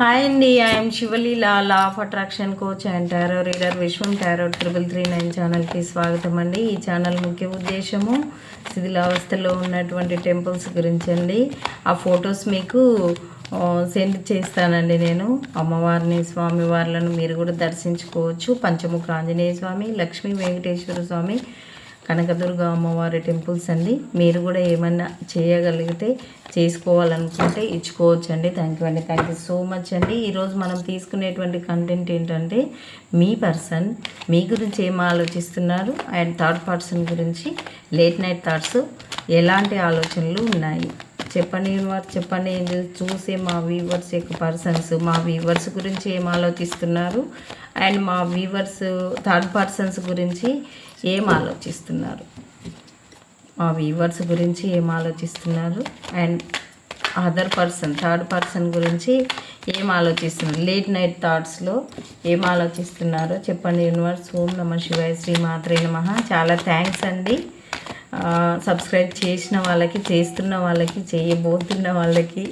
Hi అండి I'm Sivaleela law of attraction coach and tarot reader Vishwam tarot triple three nine ఛానల్కి స్వాగతం అండి. ఈ ఛానల్ ముఖ్య ఉద్దేశము శిథిలావస్థలో ఉన్నటువంటి టెంపుల్స్ గురించి అండి. ఆ ఫొటోస్ మీకు సెండ్ చేస్తానండి నేను. అమ్మవారిని స్వామివార్లను మీరు కూడా దర్శించుకోవచ్చు. పంచముఖ ఆంజనేయ స్వామి లక్ష్మీ వెంకటేశ్వర స్వామి కనకదుర్గ అమ్మవారి టెంపుల్స్ అండి. మీరు కూడా ఏమన్నా చేయగలిగితే చేసుకోవాలనుకుంటే ఇచ్చుకోవచ్చు అండి థ్యాంక్ యూ అండి. థ్యాంక్ యూ సో మచ్ అండి. ఈరోజు మనం తీసుకునేటువంటి కంటెంట్ ఏంటంటే మీ పర్సన్ మీ గురించి ఏం ఆలోచిస్తున్నారు అండ్ థర్డ్ పర్సన్ గురించి లేట్ నైట్ థాట్స్ ఎలాంటి ఆలోచనలు ఉన్నాయి? చెప్పండి యూనివర్స్ చెప్పండి చూసే మా వీవర్స్ యొక్క పర్సన్స్ మా వీవర్స్ గురించి ఏం ఆలోచిస్తున్నారు? అండ్ మా వీవర్స్ థర్డ్ పర్సన్స్ గురించి ఏం ఆలోచిస్తున్నారు? మా వీవర్స్ గురించి ఏం ఆలోచిస్తున్నారు? And other person third person గురించి ఏం ఆలోచిస్తున్నారు? లేట్ నైట్ థాట్స్లో ఏం ఆలోచిస్తున్నారో చెప్పండి యూనివర్స్ ఓం నమ శివాయ శ్రీ మాత్రే నమ. చాలా థ్యాంక్స్ అండి. సబ్స్క్రైబ్ చేసిన వాళ్ళకి చేస్తున్న వాళ్ళకి చేయబోతున్న వాళ్ళకి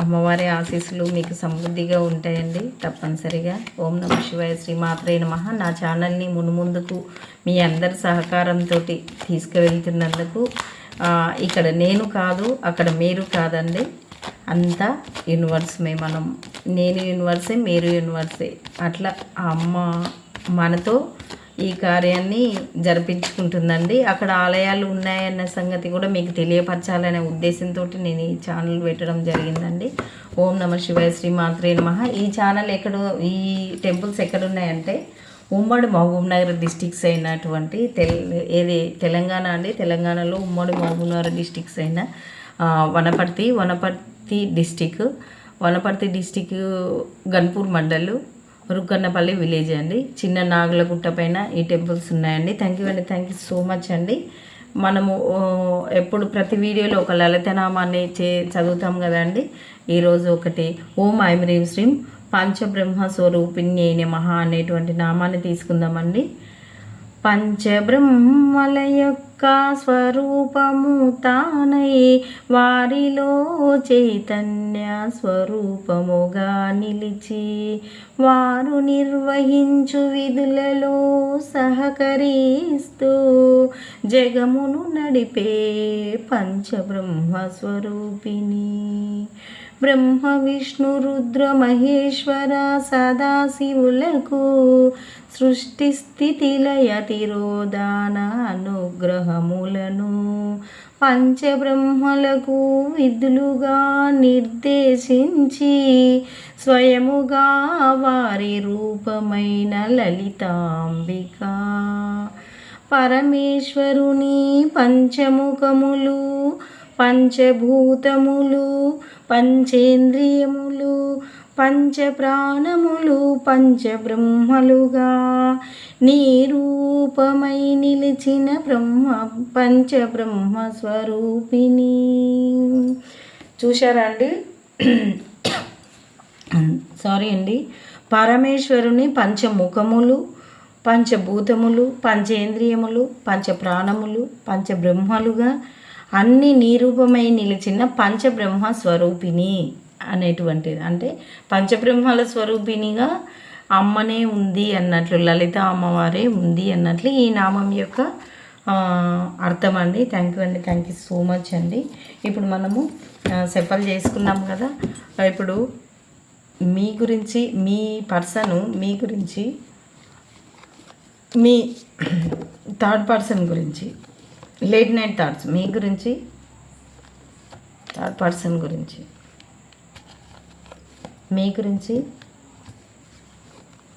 అమ్మవారి ఆశీస్సులు మీకు సమృద్ధిగా ఉంటాయండి తప్పనిసరిగా. ఓం నమ శివాయ శ్రీ మాత్రే నమ. నా ఛానల్ని మునుముందుకు మీ అందరి సహకారంతో తీసుకువెళ్తున్నందుకు ఇక్కడ నేను కాదు అక్కడ మీరు కాదండి. అంతా యూనివర్సమే మనం. నేను యూనివర్సే మీరు యూనివర్సే. అట్లా అమ్మ మనతో ఈ కార్యాన్ని జరిపించుకుంటుందండి. అక్కడ ఆలయాలు ఉన్నాయన్న సంగతి కూడా మీకు తెలియపరచాలనే ఉద్దేశంతో నేను ఈ ఛానల్ పెట్టడం జరిగిందండి. ఓం నమ శివాయ శ్రీ మాత్రే నమ. ఈ ఛానల్ ఎక్కడ ఈ టెంపుల్స్ ఎక్కడ ఉన్నాయంటే ఉమ్మడి మహబూబ్ నగర్ డిస్టిక్స్ అయినటువంటి తెల్ ఏది తెలంగాణ అండి? తెలంగాణలో ఉమ్మడి మహబూబ్ నగర్ డిస్టిక్స్ అయిన Wanaparthy Wanaparthy district Wanaparthy district Ganpur mandal Rukkannapalli village అండి. చిన్న నాగులగుట్ట పైన ఈ టెంపుల్స్ ఉన్నాయండి. థ్యాంక్ యూ అండి. థ్యాంక్ యూ సో మచ్ అండి. మనము ఎప్పుడు ప్రతి వీడియోలో ఒక లలితనామాన్ని చే చదువుతాం కదండి ఈరోజు ఒకటి ఓం ఐం రీం శ్రీం పంచబ్రహ్మ స్వరూపిణ్యైన మహా అనేటువంటి నామాన్ని తీసుకుందామండి. పంచబ్రహ్మల యొక్క స్వరూపము తానై వారిలో చైతన్య స్వరూపముగా నిలిచి వారు నిర్వహించు విధులలో సహకరిస్తూ జగమును నడిపే పంచబ్రహ్మ స్వరూపిణి బ్రహ్మ విష్ణు రుద్ర మహేశ్వర సదాశివులకు సృష్టి స్థితి లయ అనుగ్రహములను పంచబ్రహ్మలకు విధులుగా నిర్దేశించి స్వయముగా వారి రూపమైన లలితాంబిక. పరమేశ్వరుని పంచముఖములు పంచభూతములు పంచేంద్రియములు పంచప్రాణములు పంచబ్రహ్మలుగా నీరూపమై నిలిచిన బ్రహ్మ పంచబ్రహ్మ స్వరూపిణి చూశారా అండి? సారీ అండి. పరమేశ్వరుని పంచముఖములు పంచభూతములు పంచేంద్రియములు పంచప్రాణములు పంచబ్రహ్మలుగా అన్ని నిరూపమై నిలిచిన పంచబ్రహ్మ స్వరూపిణి అనేటువంటిది. అంటే పంచబ్రహ్మల స్వరూపిణిగా అమ్మనే ఉంది అన్నట్లు లలిత అమ్మవారే ఉంది అన్నట్లు ఈ నామం యొక్క అర్థం అండి. థ్యాంక్ యూ అండి. థ్యాంక్ యూ సో మచ్ అండి. ఇప్పుడు మనము సెఫల్ చేసుకున్నాం కదా. ఇప్పుడు మీ గురించి మీ పర్సను మీ గురించి మీ థర్డ్ పర్సన్ గురించి లేట్ నైట్ థాట్స్ మీ గురించి థర్డ్ పర్సన్ గురించి. మీ గురించి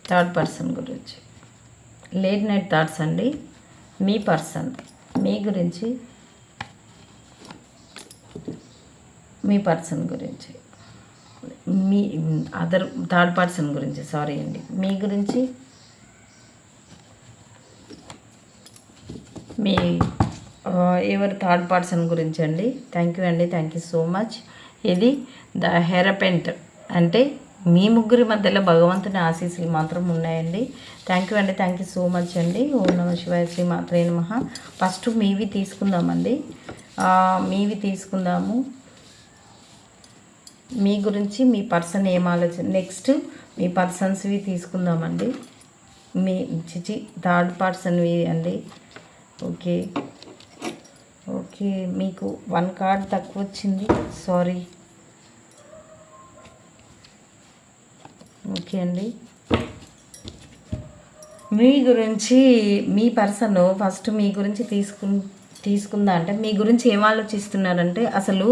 థర్డ్ పర్సన్ గురించి. లేట్ నైట్ థాట్స్ అండి. మీ పర్సన్ మీ గురించి మీ పర్సన్ గురించి. మీ అదర్ థర్డ్ పర్సన్ గురించి సారీ అండి. మీ గురించి మీ ఎవరి థర్డ్ పర్సన్ గురించి అండి థ్యాంక్ యూ అండి. థ్యాంక్ యూ సో మచ్ ఇది ద హెరపెంట్ అంటే మీ ముగ్గురి మధ్యలో భగవంతుని ఆశీస్సులు మాత్రం ఉన్నాయండి. థ్యాంక్ యూ అండి. థ్యాంక్ యూ సో మచ్ అండి. ఓం నమ శివాయ శ్రీ మాత్రే నమ. ఫస్ట్ మీవి తీసుకుందామండి. మీవి తీసుకుందాము. మీ గురించి మీ పర్సన్ ఏం ఆలోచన నెక్స్ట్ మీ పర్సన్స్వి తీసుకుందామండి. మీ చిచి థర్డ్ పర్సన్వి అండి. ఓకే ఓకే మీకు వన్ కార్డ్ తక్కువ వచ్చింది సారీ. ఓకే అండి. మీ గురించి మీ పర్సన్ ఫస్ట్ మీ గురించి తీసుకు తీసుకుందా? అంటే మీ గురించి ఏం ఆలోచిస్తున్నారంటే అసలు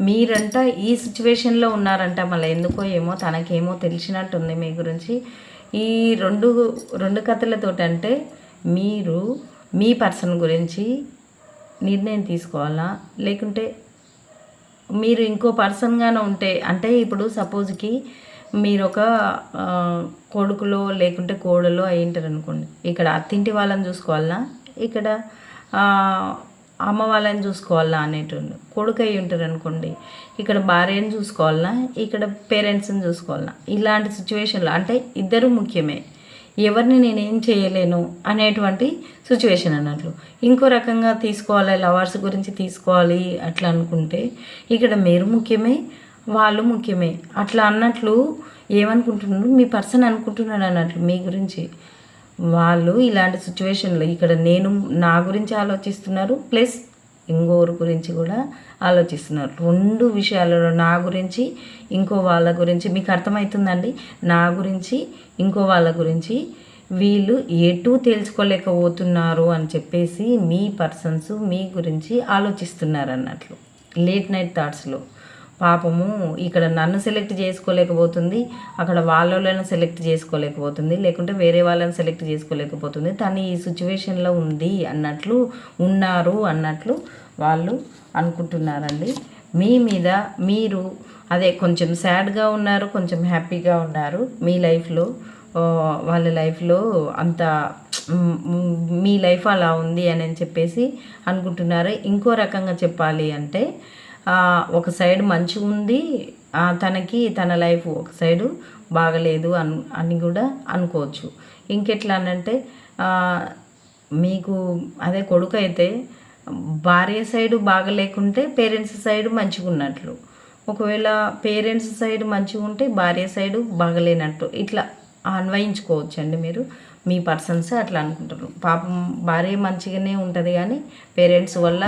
మీరంట ఈ సిచ్యువేషన్లో ఉన్నారంట మళ్ళీ ఎందుకో ఏమో తనకేమో తెలిసినట్టుంది మీ గురించి. ఈ రెండు రెండు కథలతోటి అంటే మీరు మీ పర్సన్ గురించి నిర్ణయం తీసుకోవాలా? లేకుంటే మీరు ఇంకో పర్సన్గానే ఉంటే అంటే ఇప్పుడు సపోజ్కి మీరు ఒక కొడుకులో లేకుంటే కోడలో అయ్యింటారు అనుకోండి ఇక్కడ అత్తింటి వాళ్ళని చూసుకోవాలా? ఇక్కడ అమ్మ వాళ్ళని చూసుకోవాలా అనేటువంటి కొడుకు అయి ఉంటారు అనుకోండి ఇక్కడ భార్యను చూసుకోవాలా? ఇక్కడ పేరెంట్స్ని చూసుకోవాలా? ఇలాంటి సిచ్యువేషన్లో అంటే ఇద్దరు ముఖ్యమే. ఎవరిని నేనేం చేయలేను అనేటువంటి సిచ్యువేషన్ అన్నట్లు. ఇంకో రకంగా తీసుకోవాలి లవర్స్ గురించి తీసుకోవాలి అట్లా అనుకుంటే ఇక్కడ మీరు ముఖ్యమే వాళ్ళు ముఖ్యమే. అట్లా అన్నట్లు ఏమనుకుంటున్నారు? మీ పర్సన్ అనుకుంటున్నాడు అన్నట్లు మీ గురించి. వాళ్ళు ఇలాంటి సిచ్యువేషన్లో ఇక్కడ నేను నా గురించి ఆలోచిస్తున్నారు ప్లస్ ఇంకోరు గురించి కూడా ఆలోచిస్తున్నారు. రెండు విషయాలలో నా గురించి ఇంకో వాళ్ళ గురించి మీకు అర్థమవుతుందండి. నా గురించి ఇంకో వాళ్ళ గురించి వీళ్ళు ఎటు తెలుసుకోలేకపోతున్నారు అని చెప్పేసి మీ పర్సన్స్ మీ గురించి ఆలోచిస్తున్నారు అన్నట్లు. లేట్ నైట్ థాట్స్లో. పాపము ఇక్కడ నన్ను సెలెక్ట్ చేసుకోలేకపోతుంది అక్కడ వాళ్ళని సెలెక్ట్ చేసుకోలేకపోతుంది లేకుంటే వేరే వాళ్ళని సెలెక్ట్ చేసుకోలేకపోతుంది. తను ఈ సిచ్యువేషన్లో ఉంది అన్నట్లు ఉన్నారు అన్నట్లు వాళ్ళు అనుకుంటున్నారండి. మీ మీద మీరు అదే కొంచెం సాడ్గా ఉన్నారు కొంచెం హ్యాపీగా ఉన్నారు మీ లైఫ్లో వాళ్ళ లైఫ్లో అంత మీ లైఫ్ అలా ఉంది అని చెప్పేసి అనుకుంటున్నారు. ఇంకో రకంగా చెప్పాలి అంటే ఒక సైడ్ మంచిగా ఉంది ఆ, తనకి తన లైఫ్ ఒక సైడు బాగలేదు అని కూడా అనుకోవచ్చు. ఇంకెట్లా అనంటే మీకు అదే కొడుకు అయితే భార్య సైడ్ బాగలేకుంటే పేరెంట్స్ సైడ్ మంచిగా ఉన్నట్లు ఒకవేళ పేరెంట్స్ సైడ్ మంచిగా ఉంటే భార్య సైడు బాగలేనట్టు. ఇట్లా అన్వయించుకోవచ్చండి మీరు. మీ పర్సన్స్ అట్లా అనుకుంటారు. పాపం భార్య మంచిగానే ఉంటుంది కానీ పేరెంట్స్ వల్ల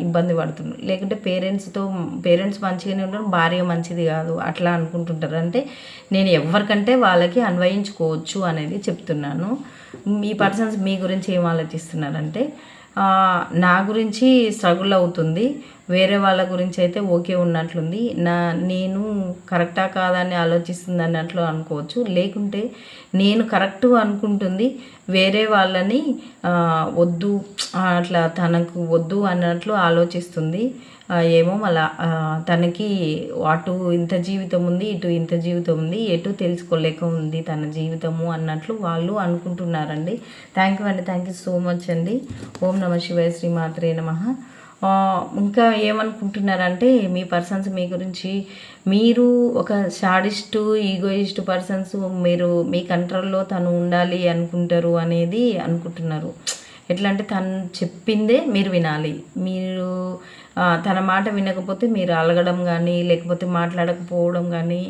ఇబ్బంది పడుతున్నారు. లేకుంటే పేరెంట్స్తో పేరెంట్స్ మంచిగానే ఉంటారు భార్య మంచిది కాదు అట్లా అనుకుంటుంటారు. అంటే నేను ఎవరికంటే వాళ్ళకి అన్వయించుకోవచ్చు అనేది చెప్తున్నాను. మీ పర్సన్స్ మీ గురించి ఏం ఆలోచిస్తున్నారంటే నా గురించి స్ట్రగుల్ అవుతుంది. వేరే వాళ్ళ గురించి అయితే ఓకే ఉన్నట్లుంది. నా నేను కరెక్టా కాదా అని ఆలోచిస్తుంది అన్నట్లు అనుకోవచ్చు. లేకుంటే నేను కరెక్ట్ అనుకుంటుంది వేరే వాళ్ళని వద్దు అట్లా తనకు వద్దు అన్నట్లు ఆలోచిస్తుంది. ఏమో మళ్ళా తనకి అటు ఇంత జీవితం ఉంది ఇటు ఇంత జీవితం ఉంది ఎటు తెలుసుకోలేక ఉంది తన జీవితము అన్నట్లు వాళ్ళు అనుకుంటున్నారండి. థ్యాంక్ యూ అండి. థ్యాంక్ యూ సో మచ్ అండి. ఓం నమ శివాయ శ్రీమాత్రే నమ. ఇంకా ఏమనుకుంటున్నారంటే మీ పర్సన్స్ మీ గురించి మీరు ఒక షాడిస్టు ఈగోయిస్ట్ పర్సన్స్ మీరు మీ కంట్రోల్లో తను ఉండాలి అనుకుంటారు అనేది అనుకుంటున్నారు. ఎట్లా అంటే తను చెప్పిందే మీరు వినాలి. మీరు తన మాట వినకపోతే మీరు అలగడం కానీ లేకపోతే మాట్లాడకపోవడం కానీ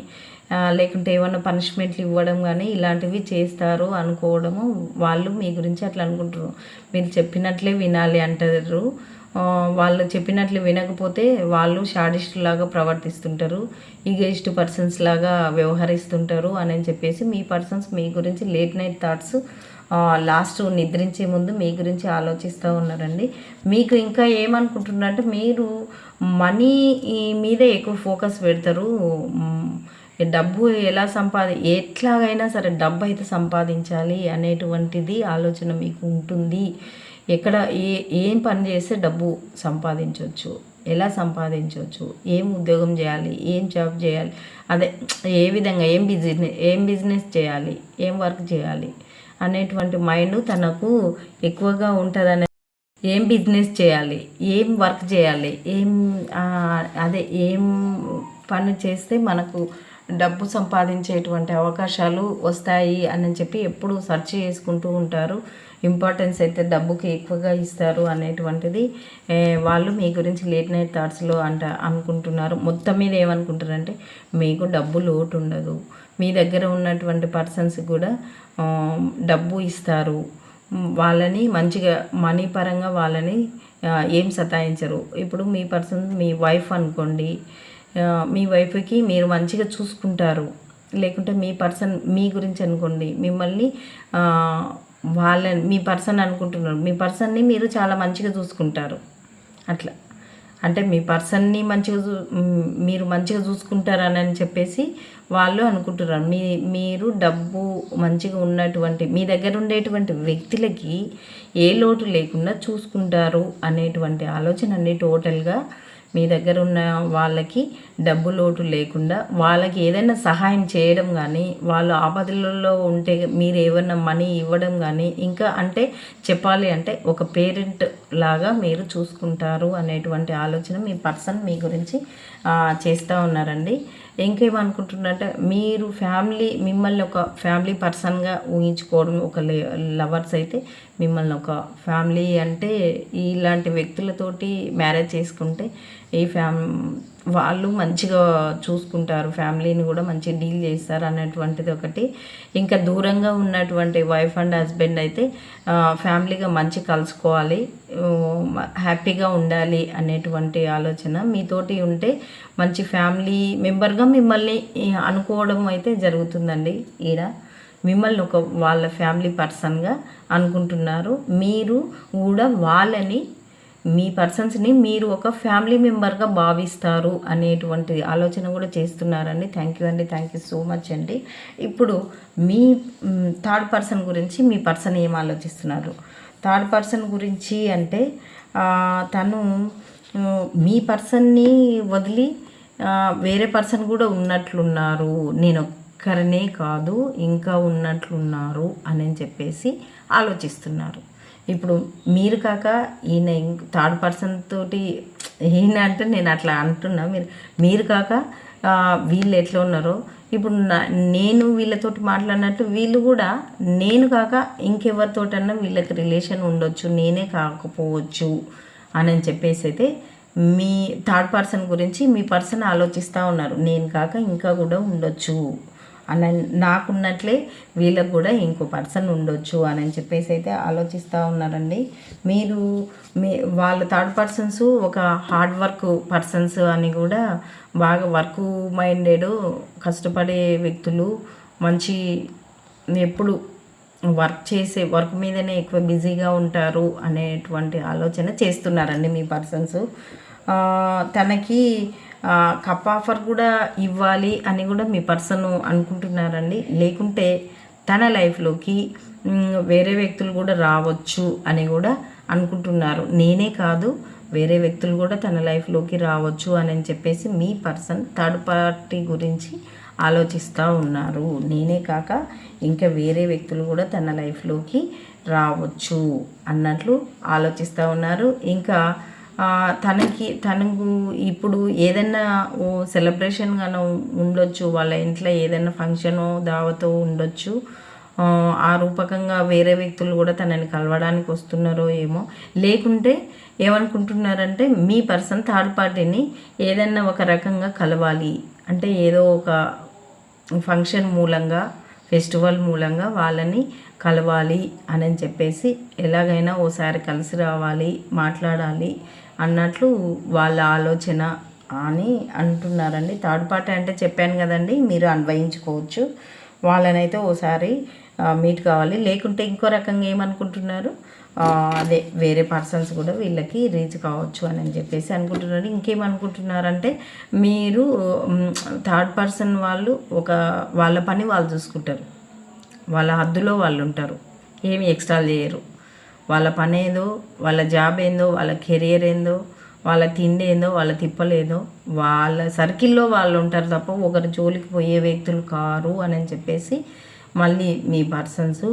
లేకుంటే ఏమైనా పనిష్మెంట్లు ఇవ్వడం కానీ ఇలాంటివి చేస్తారు అనుకోవడము వాళ్ళు మీ గురించి అట్లా అనుకుంటారు. మీరు చెప్పినట్లే వినాలి అంటారు. వాళ్ళు చెప్పినట్లు వినకపోతే వాళ్ళు షాడిస్ట్ లాగా ప్రవర్తిస్తుంటారు ఈగయిస్ట్ పర్సన్స్ లాగా వ్యవహరిస్తుంటారు అని చెప్పేసి మీ పర్సన్స్ మీ గురించి లేట్ నైట్ థాట్స్ లాస్ట్ నిద్రించే ముందు మీ గురించి ఆలోచిస్తూ ఉన్నారండి. మీకు ఇంకా ఏమనుకుంటున్నారంటే మీరు మనీ మీద ఎక్కువ ఫోకస్ పెడతారు డబ్బు ఎలా సంపాది ఎట్లాగైనా సరే డబ్బు అయితే సంపాదించాలి అనేటువంటిది ఆలోచన మీకు ఉంటుంది. ఎక్కడ ఏ ఏం పని చేస్తే డబ్బు సంపాదించవచ్చు ఎలా సంపాదించవచ్చు ఏం ఉద్యోగం చేయాలి ఏం జాబ్ చేయాలి అదే ఏ విధంగా ఏం బిజినెస్ ఏం బిజినెస్ చేయాలి ఏం వర్క్ చేయాలి అనేటువంటి మైండ్ తనకు ఎక్కువగా ఉంటుందనే ఏం బిజినెస్ చేయాలి ఏం వర్క్ చేయాలి ఏం అదే ఏం పని చేస్తే మనకు డబ్బు సంపాదించేటువంటి అవకాశాలు వస్తాయి అని చెప్పి ఎప్పుడు సెర్చ్ చేసుకుంటూ ఉంటారు. ఇంపార్టెన్స్ అయితే డబ్బుకి ఎక్కువగా ఇస్తారు అనేటువంటిది వాళ్ళు మీ గురించి లేట్ నైట్ థాట్స్లో అంట అనుకుంటున్నారు. మొత్తం మీద ఏమనుకుంటారంటే మీకు డబ్బు లోటు ఉండదు. మీ దగ్గర ఉన్నటువంటి పర్సన్స్ కూడా డబ్బు ఇస్తారు. వాళ్ళని మంచిగా మనీ పరంగా వాళ్ళని ఏం సతాయించరు. ఇప్పుడు మీ పర్సన్ మీ వైఫ్ అనుకోండి మీ వైఫ్కి మీరు మంచిగా చూసుకుంటారు. లేకుంటే మీ పర్సన్ మీ గురించి అనుకోండి మిమ్మల్ని వాళ్ళని మీ పర్సన్ అనుకుంటున్నారు. మీ పర్సన్ని మీరు చాలా మంచిగా చూసుకుంటారు. అట్లా. అంటే మీ పర్సన్ని మంచిగా చూ మీరు మంచిగా చూసుకుంటారని అని చెప్పేసి వాళ్ళు అనుకుంటున్నారు. మీ మీరు డబ్బు మంచిగా ఉన్నటువంటి మీ దగ్గర ఉండేటువంటి వ్యక్తులకి ఏ లోటు లేకుండా చూసుకుంటారు అనేటువంటి ఆలోచన అన్ని టోటల్గా మీ దగ్గర ఉన్న వాళ్ళకి డబ్బు లోటు లేకుండా వాళ్ళకి ఏదైనా సహాయం చేయడం కానీ వాళ్ళు ఆపదలలో ఉంటే మీరు ఏమైనా మనీ ఇవ్వడం కానీ ఇంకా అంటే చెప్పాలి అంటే ఒక పేరెంట్ లాగా మీరు చూసుకుంటారు అనేటువంటి ఆలోచన మీ పర్సన్ మీ గురించి చేస్తూ ఉన్నారండి. ఇంకేమనుకుంటున్నారంటే మీరు ఫ్యామిలీ మిమ్మల్ని ఒక ఫ్యామిలీ పర్సన్గా ఊహించుకోవడం ఒక లవర్స్ అయితే మిమ్మల్ని ఒక ఫ్యామిలీ అంటే ఇలాంటి వ్యక్తులతోటి మ్యారేజ్ చేసుకుంటే ఈ ఫ్యామ్ వాళ్ళు మంచిగా చూసుకుంటారు ఫ్యామిలీని కూడా మంచిగా డీల్ చేస్తారు అనేటువంటిది ఒకటి. ఇంకా దూరంగా ఉన్నటువంటి వైఫ్ అండ్ హస్బెండ్ అయితే ఫ్యామిలీగా మంచి కలుసుకోవాలి హ్యాపీగా ఉండాలి అనేటువంటి ఆలోచన. మీతోటి ఉంటే మంచి ఫ్యామిలీ మెంబర్గా మిమ్మల్ని అనుకోవడం అయితే జరుగుతుందండి ఈడ. మిమ్మల్ని ఒక వాళ్ళ ఫ్యామిలీ పర్సన్గా అనుకుంటున్నారు. మీరు కూడా వాళ్ళని మీ పర్సన్స్ని మీరు ఒక ఫ్యామిలీ మెంబర్గా భావిస్తారు అనేటువంటి ఆలోచన కూడా చేస్తున్నారండి. థ్యాంక్ యూ అండి. థ్యాంక్ యూ సో మచ్ అండి. ఇప్పుడు మీ థర్డ్ పర్సన్ గురించి మీ పర్సన్ ఏం ఆలోచిస్తున్నారు? థర్డ్ పర్సన్ గురించి అంటే తను మీ పర్సన్ని వదిలి వేరే పర్సన్ కూడా ఉన్నట్లున్నారు. నేను ఒక్కరనే కాదు ఇంకా ఉన్నట్లున్నారు అని చెప్పేసి ఆలోచిస్తున్నారు. ఇప్పుడు మీరు కాక ఈయన థర్డ్ పర్సన్ తోటి ఈయన అంటే నేను అట్లా అంటున్నా. మీరు మీరు కాక వీళ్ళు ఎట్లా ఉన్నారో. ఇప్పుడు నా నేను వీళ్ళతోటి మాట్లాడినట్టు వీళ్ళు కూడా నేను కాక ఇంకెవరితోటన్నా వీళ్ళకి రిలేషన్ ఉండొచ్చు నేనే కాకపోవచ్చు అని చెప్పేసి అయితే మీ థర్డ్ పర్సన్ గురించి మీ పర్సన్ ఆలోచిస్తూ ఉన్నారు. నేను కాక ఇంకా కూడా ఉండొచ్చు. అని నాకున్నట్లే వీళ్ళకు కూడా ఇంకో పర్సన్ ఉండొచ్చు అని అని చెప్పేసి అయితే ఆలోచిస్తూ ఉన్నారండి. మీరు మీ వాళ్ళ థర్డ్ పర్సన్స్ ఒక హార్డ్ వర్క్ పర్సన్స్ అని కూడా బాగా వర్క్ మైండెడ్ కష్టపడే వ్యక్తులు మంచి ఎప్పుడు వర్క్ చేసే వర్క్ మీదనే ఎక్కువ బిజీగా ఉంటారు అనేటువంటి ఆలోచన చేస్తున్నారండి మీ పర్సన్స్. తనకి కప్ ఆఫర్ కూడా ఇవ్వాలి అని కూడా మీ పర్సన్ అనుకుంటున్నారండి. లేకుంటే తన లైఫ్లోకి వేరే వ్యక్తులు కూడా రావచ్చు అని కూడా అనుకుంటున్నారు. నేనే కాదు వేరే వ్యక్తులు కూడా తన లైఫ్లోకి రావచ్చు అని చెప్పేసి మీ పర్సన్ థర్డ్ పార్టీ గురించి ఆలోచిస్తూ ఉన్నారు. నేనే కాక ఇంకా వేరే వ్యక్తులు కూడా తన లైఫ్లోకి రావచ్చు అన్నట్లు ఆలోచిస్తూ ఉన్నారు. ఇంకా తనకి తనకు ఇప్పుడు ఏదైనా ఓ సెలబ్రేషన్ గానో ఉండొచ్చు వాళ్ళ ఇంట్లో ఏదైనా ఫంక్షను దావతో ఉండొచ్చు. ఆ, ఆ రూపకంగా వేరే వ్యక్తులు కూడా తనని కలవడానికి వస్తున్నారో ఏమో. లేకుంటే ఏమనుకుంటున్నారంటే మీ పర్సన్ థర్డ్ పార్టీని ఏదైనా ఒక రకంగా కలవాలి. అంటే ఏదో ఒక ఫంక్షన్ మూలంగా ఫెస్టివల్ మూలంగా వాళ్ళని కలవాలి అని చెప్పేసి ఎలాగైనా ఓసారి కలిసి రావాలి మాట్లాడాలి అన్నట్లు వాళ్ళ ఆలోచన అని అంటున్నారండి. థర్డ్ పార్టీ అంటే చెప్పాను కదండి మీరు అన్వయించుకోవచ్చు. వాళ్ళనైతే ఓసారి మీట్ కావాలి. లేకుంటే ఇంకో రకంగా ఏమనుకుంటున్నారు? అదే వేరే పర్సన్స్ కూడా వీళ్ళకి రీచ్ కావచ్చు అని అని చెప్పేసి అనుకుంటున్నారు. ఇంకేమనుకుంటున్నారంటే మీరు థర్డ్ పర్సన్ వాళ్ళు ఒక వాళ్ళ పని వాళ్ళు చూసుకుంటారు. వాళ్ళ హద్దులో వాళ్ళు ఉంటారు. ఏమి ఎక్స్ట్రా చేయరు. వాళ్ళ పని ఏదో వాళ్ళ జాబ్ ఏందో వాళ్ళ కెరియర్ ఏందో వాళ్ళ తిండి ఏందో వాళ్ళ తిప్పలేదో వాళ్ళ సర్కిల్లో వాళ్ళు ఉంటారు తప్ప ఒకరు జోలికి పోయే వ్యక్తులు కారు అని చెప్పేసి మళ్ళీ మీ పర్సన్స్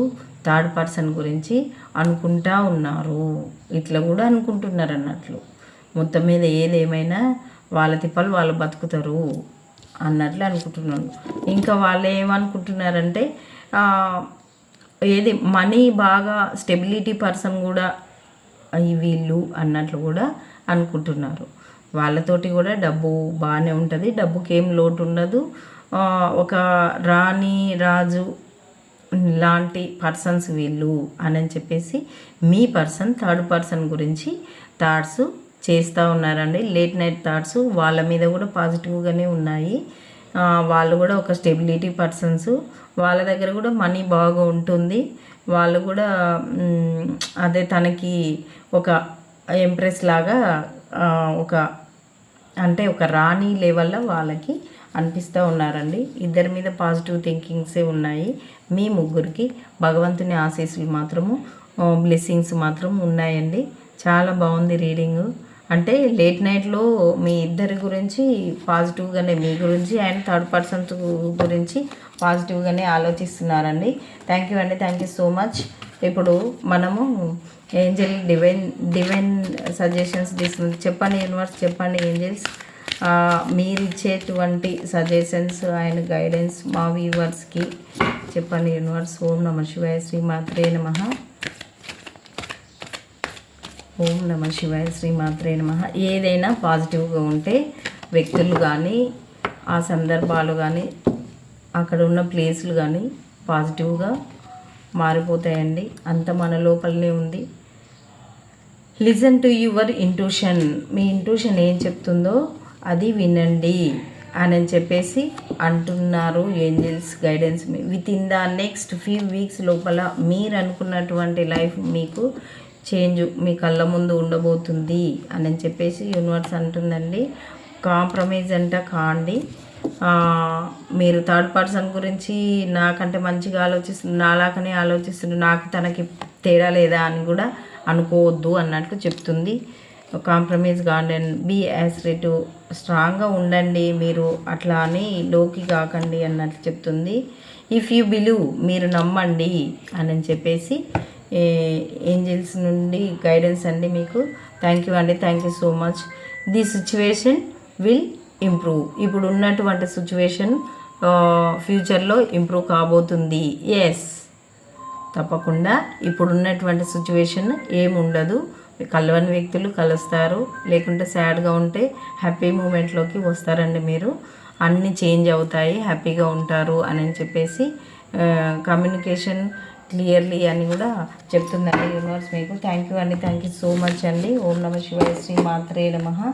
థర్డ్ పర్సన్ గురించి అనుకుంటా ఉన్నారు. ఇట్లా కూడా అనుకుంటున్నారు అన్నట్లు. మొత్తం మీద ఏదేమైనా వాళ్ళ తిప్పలు వాళ్ళు బతుకుతారు అన్నట్లు అనుకుంటున్నాను. ఇంకా వాళ్ళు ఏమనుకుంటున్నారంటే ఏది మనీ బాగా స్టెబిలిటీ పర్సన్ కూడా ఈ వీళ్ళు అన్నట్లు కూడా అనుకుంటున్నారు. వాళ్ళతోటి కూడా డబ్బు బాగానే ఉంటుంది. డబ్బుకి ఏం లోటు ఉండదు ఒక రాణి రాజు లాంటి పర్సన్స్ వీళ్ళు అని చెప్పేసి మీ పర్సన్ థర్డ్ పర్సన్ గురించి థాట్స్ చేస్తూ ఉన్నారండి. లేట్ నైట్ థాట్స్ వాళ్ళ మీద కూడా పాజిటివ్గానే ఉన్నాయి. వాళ్ళు కూడా ఒక స్టెబిలిటీ పర్సన్స్ వాళ్ళ దగ్గర కూడా మనీ బాగా ఉంటుంది. వాళ్ళు కూడా అదే తనకి ఒక ఎంప్రెస్ లాగా ఒక అంటే ఒక రాణి లెవెల్లో వాళ్ళకి అనిపిస్తూ ఉన్నారండి. ఇద్దరి మీద పాజిటివ్ థింకింగ్సే ఉన్నాయి. మీ ముగ్గురికి భగవంతుని ఆశీస్సులు మాత్రము బ్లెస్సింగ్స్ మాత్రం ఉన్నాయండి. చాలా బాగుంది రీడింగ్ అంటే లేట్ నైట్లో మీ ఇద్దరి గురించి పాజిటివ్గానే మీ గురించి అండ్ థర్డ్ పర్సన్ గురించి పాజిటివ్గానే ఆలోచిస్తున్నారండి. థ్యాంక్ యూ అండి. థ్యాంక్ యూ సో మచ్ ఇప్పుడు మనము ఏంజల్ డివైన్ డివైన్ సజెషన్స్ తీసుకుంది. చెప్పండి యూనివర్స్ చెప్పండి ఏంజల్స్ మీరు ఇచ్చేటువంటి సజెషన్స్ అండ్ గైడెన్స్ మా వ్యూవర్స్కి చెప్పండి యూనివర్స్ ఓం నమ శివాయ శ్రీ మాత్రే నమ. ఓం నమ శివాయ శ్రీమాత్రే నమ. ఏదైనా పాజిటివ్గా ఉంటే వ్యక్తులు కానీ ఆ సందర్భాలు కానీ అక్కడ ఉన్న ప్లేసులు కానీ పాజిటివ్గా మారిపోతాయండి. అంత మన లోపలనే ఉంది. Listen to your intuition. Me intuition ఏం చెప్తుందో అది వినండి అని చెప్పేసి అంటున్నారు angels guidance within the next few weeks లోపల మీరు అనుకున్నటువంటి లైఫ్ మీకు చేంజ్ మీ కళ్ళ ముందు ఉండబోతుంది అని చెప్పేసి యూనివర్స్ అంటుందండి. కాంప్రమైజ్ అంట కాండి. మీరు థర్డ్ పర్సన్ గురించి నాకంటే మంచిగా ఆలోచిస్తుంది నాలాగనే ఆలోచిస్తుంది నాకు తనకి తేడా లేదా అని కూడా అనుకోవద్దు అన్నట్లు చెప్తుంది. కాంప్రమైజ్ గార్డెన్ బీ యాసిడ్ స్ట్రాంగ్గా ఉండండి మీరు అట్లా అని లోకి కాకండి అన్నట్లు చెప్తుంది. ఇఫ్ యూ బిలీవ్ మీరు నమ్మండి అని చెప్పేసి ఏంజల్స్ నుండి గైడెన్స్ అండి మీకు. థ్యాంక్ యూ అండి. Thank you so much the situation will improve ఇప్పుడు ఉన్నటువంటి సిచ్యువేషన్ ఫ్యూచర్లో ఇంప్రూవ్ కాబోతుంది. ఎస్ తప్పకుండా ఇప్పుడు ఉన్నటువంటి సిచ్యువేషన్ ఏముండదు. కలవని వ్యక్తులు కలుస్తారు. లేకుంటే సాడ్గా ఉంటే హ్యాపీ మూమెంట్లోకి వస్తారండి మీరు. అన్నీ చేంజ్ అవుతాయి. హ్యాపీగా ఉంటారు అని చెప్పేసి కమ్యూనికేషన్ క్లియర్లీ అని కూడా చెప్తుందండి యూనివర్స్ మీకు. థ్యాంక్ యూ అండి. థ్యాంక్ యూ సో మచ్ అండి. ఓం నమ శివాయ శ్రీ మాత్రే నమ.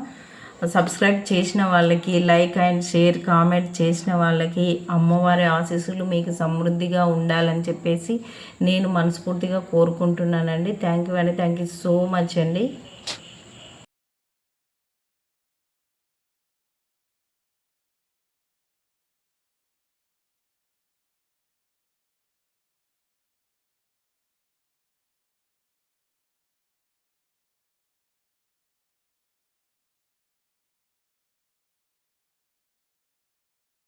సబ్స్క్రైబ్ చేసిన వాళ్ళకి లైక్ అండ్ షేర్ కామెంట్ చేసిన వాళ్ళకి అమ్మవారి ఆశీస్సులు మీకు సమృద్ధిగా ఉండాలని చెప్పేసి నేను మనస్ఫూర్తిగా కోరుకుంటున్నానండి. థ్యాంక్ యూ అండి. థ్యాంక్ యూ సో మచ్ అండి.